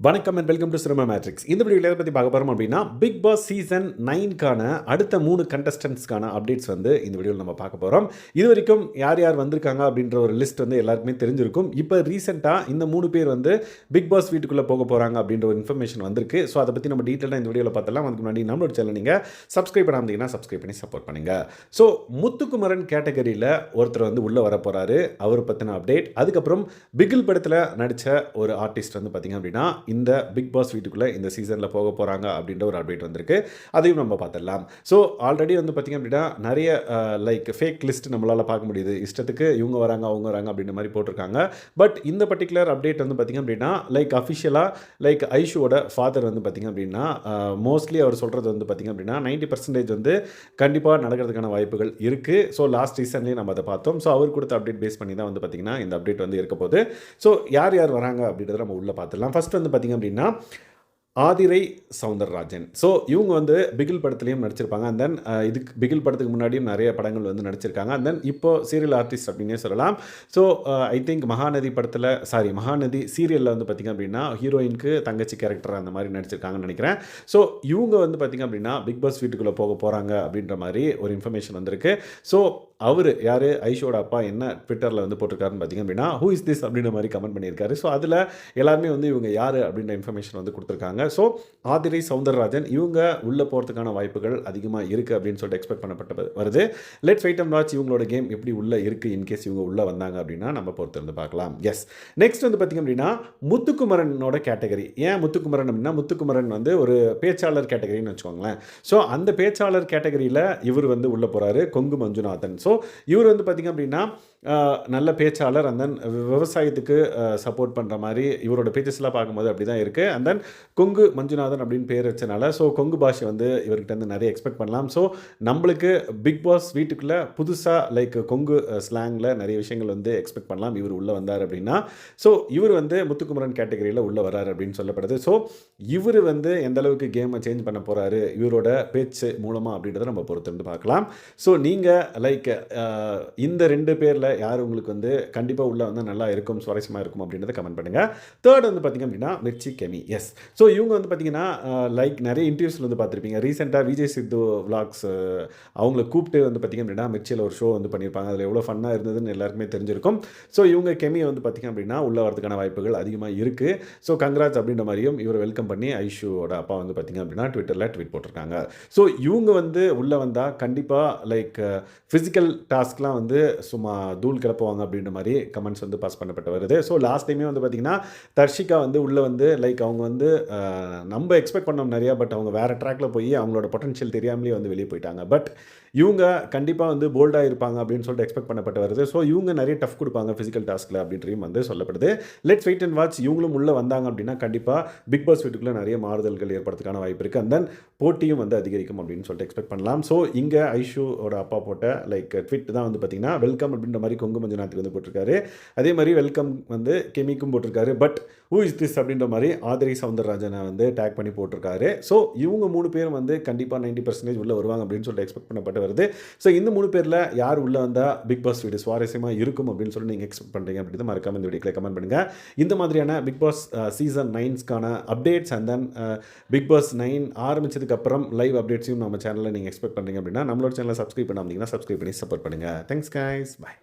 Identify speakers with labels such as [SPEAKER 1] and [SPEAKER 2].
[SPEAKER 1] வணக்கம் and welcome to cinema matrix இந்த வீடியோவில் எதை பற்றி பார்க்க போகிறோம் அப்படின்னா பிக் பாஸ் சீசன் நைன்கான அடுத்த மூணு கண்டஸ்டன்ஸ்க்கான அப்டேட்ஸ் வந்து இந்த வீடியோவில் நம்ம பார்க்க போகிறோம் இது வரைக்கும் யார் யார் வந்திருக்காங்க அப்படின்ற ஒரு லிஸ்ட் வந்து எல்லாருக்குமே தெரிஞ்சிருக்கும். இப்போ ரீசெண்டாக இந்த மூணு பேர் வந்து பிக் பாஸ் வீட்டுக்குள்ளே போக போகிறாங்க அப்படின்ற ஒரு இன்ஃபர்மேஷன் வந்திருக்கு. ஸோ அதை பற்றி நம்ம டீட்டெயிலாக இந்த வீடியோவில் பார்த்தலாம் அதுக்கு முன்னாடி நம்மளோட சேனல் நீங்கள் சப்ஸ்கிரைப் பண்ணாமதீங்கன்னா சப்ஸ்கிரைப் பண்ணி சப்போர்ட் பண்ணுங்க. ஸோ முத்துக்குமரன் கேட்டகரியில் ஒருத்தர் வந்து உள்ளே வர போகிறாரு அவர் பற்றின அப்டேட் அதுக்கப்புறம் பிகில் படத்தில் நடித்த ஒரு ஆர்டிஸ்ட் வந்து பார்த்திங்க அப்படின்னா இந்த பிக் பாஸ் வீட்டுக்குள்ளே இந்த சீசனில் போக போகிறாங்க அப்படின்ற ஒரு அப்டேட் வந்திருக்கு. அதையும் நம்ம பார்த்துடலாம். ஸோ ஆல்ரெடி வந்து பார்த்திங்க அப்படின்னா நிறைய லைக் ஃபேக் லிஸ்ட் நம்மளால் பார்க்க முடியுது. இஷ்டத்துக்கு இவங்க வராங்க அவங்க வராங்க அப்படின்ற மாதிரி போட்டிருக்காங்க. பட் இந்த பர்டிகுலர் அப்டேட் வந்து பார்த்திங்க அப்படின்னா லைக் அஃபிஷியலாக லைக் ஐஷுவோட ஃபாதர் வந்து பார்த்திங்க அப்படின்னா மோஸ்ட்லி அவர் சொல்கிறது வந்து பார்த்திங்க அப்படின்னா நைன்ட்டி பர்சன்டேஜ் வந்து கண்டிப்பாக நடக்கிறதுக்கான வாய்ப்புகள் இருக்குது ஸோ லாஸ்ட் சீசன்லேயே நம்ம அதை பார்த்தோம். ஸோ அவர் கொடுத்த அப்டேட் பேஸ் பண்ணி தான் வந்து பார்த்திங்கன்னா இந்த அப்டேட் வந்து இருக்க போகுது. ஸோ யார் யார் வராங்க அப்படின்றத நம்ம உள்ளே பார்த்துடலாம். ஃபஸ்ட் வந்து பார்த்திங்க அப்படின்னா ஆதிரை சவுந்தரராஜன். ஸோ இவங்க வந்து பிகில் படத்துலையும் நடிச்சிருப்பாங்க. அண்ட் தென் இதுக்கு பிகில் படத்துக்கு முன்னாடியும் நிறைய படங்கள் வந்து நடிச்சிருக்காங்க. அண்ட் தென் இப்போ சீரியல் ஆர்டிஸ்ட் அப்படின்னே சொல்லலாம். ஸோ ஐ திங்க் மகாநதி படத்தில் சாரி மகாநதி சீரியலில் வந்து பார்த்திங்க அப்படின்னா ஹீரோயினுக்கு தங்கச்சி கேரக்டர் அந்த மாதிரி நடிச்சிருக்காங்கன்னு நினைக்கிறேன். ஸோ இவங்க வந்து பார்த்திங்க அப்படின்னா பிக் பாஸ் வீட்டுக்குள்ளே போக போகிறாங்க அப்படின்ற மாதிரி ஒரு இன்ஃபர்மேஷன் வந்திருக்கு. ஸோ அவர் யார்? ஐஷோட அப்பா என்ன ட்விட்டரில் வந்து போட்டிருக்காருன்னு பார்த்தீங்க அப்படின்னா ஹூ இஸ் திஸ் அப்படின்ற மாதிரி கமெண்ட் பண்ணியிருக்காரு. ஸோ அதில் எல்லாருமே வந்து இவங்க யார் அப்படின்ற இன்ஃபர்மேஷன் வந்து கொடுத்துருக்காங்க. ஸோ ஆதிரை சவுந்தரராஜன் இவங்க உள்ளே போகிறதுக்கான வாய்ப்புகள் அதிகமாக இருக்குது அப்படின்னு சொல்லிட்டு எக்ஸ்பெக்ட் பண்ணப்பட்ட வருது. லெட் ஃபைட் அண்ட் வாட்ச் இவங்களோட கேம் எப்படி உள்ளே இருக்குது இன்கேஸ் இவங்க உள்ளே வந்தாங்க அப்படின்னா நம்ம பொறுத்திருந்து பார்க்கலாம். எஸ் நெக்ஸ்ட் வந்து பார்த்திங்க அப்படின்னா முத்துக்குமரனோட கேட்டகரி ஏன் முத்துக்குமரன் அப்படின்னா முத்துக்குமரன் வந்து ஒரு பேச்சாளர் கேட்டகரின்னு வச்சுக்கோங்களேன். ஸோ அந்த பேச்சாளர் கேட்டகரியில் இவர் வந்து உள்ளே போகிறாரு கொங்கு மஞ்சுநாதன். ஸோ ஸோ இவர் வந்து பார்த்திங்க அப்படின்னா நல்ல பேச்சாளர் அண்ட் தென் விவசாயத்துக்கு சப்போர்ட் பண்ணுற மாதிரி இவரோட பேச்சஸ்லாம் பார்க்கும்போது அப்படி தான் இருக்குது அண்ட் தென் கொங்கு மஞ்சுநாதன் அப்படின்னு பேர் வச்சனால ஸோ கொங்கு பாஷை வந்து இவர்கிட்ட வந்து நிறைய எக்ஸ்பெக்ட் பண்ணலாம். ஸோ நம்மளுக்கு பிக் பாஸ் வீட்டுக்குள்ளே புதுசாக லைக் கொங்கு ஸ்லாங்கில் நிறைய விஷயங்கள் வந்து எக்ஸ்பெக்ட் பண்ணலாம். இவர் உள்ளே வந்தார் அப்படின்னா ஸோ இவர் வந்து முத்துக்குமரன் கேட்டகரியில் உள்ளே வராரு அப்படின்னு சொல்லப்படுது. ஸோ இவர் வந்து எந்த அளவுக்கு கேமை சேஞ்ச் பண்ண போகிறாரு இவரோட பேச்சு மூலமாக அப்படின்றத நம்ம பொறுத்திருந்து பார்க்கலாம். ஸோ நீங்கள் லைக் இந்த ரெண்டு பேரில் யார் உங்களுக்கு வந்து கண்டிப்பாக உள்ளே வந்து நல்லா இருக்கும் சுவாரஸ்யமாக இருக்கும் அப்படின்றத கமெண்ட் பண்ணுங்கள் தேர்ட் வந்து பார்த்திங்க அப்படின்னா மிர்ச்சி கெமி. எஸ் ஸோ இவங்க வந்து பார்த்திங்கன்னா லைக் நிறைய இன்டர்வியூஸில் வந்து பார்த்துருப்பீங்க ரீசெண்டாக விஜய் சித்து விளாக்ஸ் அவங்கள கூப்பிட்டு வந்து பார்த்திங்க அப்படின்னா மிர்ச்சியில் ஒரு ஷோ வந்து பண்ணியிருப்பாங்க அதில் எவ்வளோ ஃபன்னாக இருந்ததுன்னு எல்லாருக்குமே தெரிஞ்சிருக்கும். ஸோ இவங்க கெமியை வந்து பார்த்திங்க அப்படின்னா உள்ளே வரதுக்கான வாய்ப்புகள் அதிகமாக இருக்குது ஸோ கங்க்ராட்ஸ் அப்படின்ற மாதிரியும் இவர் வெல்கம் பண்ணி ஐஷுவோட அப்பா வந்து பார்த்திங்க அப்படின்னா ட்விட்டரில் ட்வீட் போட்டிருக்காங்க. ஸோ இவங்க வந்து உள்ளே வந்தால் கண்டிப்பாக லைக் ஃபிசிக்கல் டாஸ்க்லாம் வந்து சும்மா தூள் கிளப்புவாங்க அப்படின்ற மாதிரி கமெண்ட்ஸ் வந்து பாஸ் பண்ணப்பட்டு வருது. ஸோ லாஸ்ட் டைமே வந்து பார்த்திங்கன்னா தர்ஷிகா வந்து உள்ளே வந்து லைக் அவங்க வந்து நம்ம எக்ஸ்பெக்ட் பண்ணோம் நிறையா பட் அவங்க வேறு ட்ராக்ல போய் அவங்களோட பொட்டன்ஷியல் தெரியாமலே வந்து வெளியே போயிட்டாங்க. பட் இவங்க கண்டிப்பாக வந்து போல்டாக இருப்பாங்க அப்படின்னு சொல்லிட்டு எக்ஸ்பெக்ட் பண்ணப்பட்டு வருது. ஸோ இவங்க நிறைய டஃப் கொடுப்பாங்க ஃபிசிக்கல் டாஸ்கில் அப்படின்றையும் வந்து சொல்லப்படுது. லெட்ஸ் வெயிட் அண்ட் வாட்ச் இவங்களும் உள்ளே வந்தாங்க அப்படின்னா கண்டிப்பாக பிக் பாஸ் வீட்டுக்குள்ளே நிறைய மாறுதல்கள் ஏற்படுறதுக்கான வாய்ப்பு இருக்குது அண்ட் தென் போட்டியும் வந்து அதிகரிக்கும் அப்படின்னு சொல்லிட்டு எக்ஸ்பெக்ட் பண்ணலாம். ஸோ இங்கே ஐஷுவோட அப்பா போட்ட லைக் ட்விட் தான் வந்து பார்த்திங்கன்னா வெல்கம் அப்படின்ற மாதிரி கொங்கு மஞ்சுநாத்துக்கு வந்து போட்டிருக்காரு. அதே மாதிரி வெல்கம் வந்து கெமிக்கும் போட்டிருக்காரு. பட் ஹூ இஸ் திஸ் அப்படின்ற மாதிரி ஆதிரி சவுந்தரராஜனை வந்து டேக் பண்ணி போட்டிருக்காரு. ஸோ இவங்க மூணு பேரும் வந்து கண்டிப்பாக நைன்டி பர்சன்டேஜ் உள்ளே வருவாங்க அப்படின்னு சொல்லிட்டு எக்ஸ்பெக்ட் பண்ணப்பட்டு வருது. ஸோ இந்த மூணு பேரில் யார் உள்ளே வந்தால் பிக் பாஸ் வீடு சுவாரஸ்யமாக இருக்கும் அப்படின்னு சொல்லி நீங்கள் எக்ஸ்பெக்ட் பண்ணுறீங்க அப்படின்னு மறக்காம இந்த வீடியோக்கில் கமெண்ட் பண்ணுங்கள் இந்த மாதிரியான Bigg Boss season நைன்ஸ்க்கான updates and then Bigg Boss nine ஆரம்பிச்சதுக்கப்புறம் live அப்டேட்ஸையும் நம்ம சேனலில் நீங்கள் எக்ஸ்பெக்ட் பண்ணுறீங்க அப்படின்னா நம்மளோட சேனலை சப்ஸ்கிரைப் பண்ணாமல் சப்ஸ்கிரைப் பண்ணி சப்போர்ட் பண்ணுங்கள் தேங்க்ஸ் கைஸ் பாய்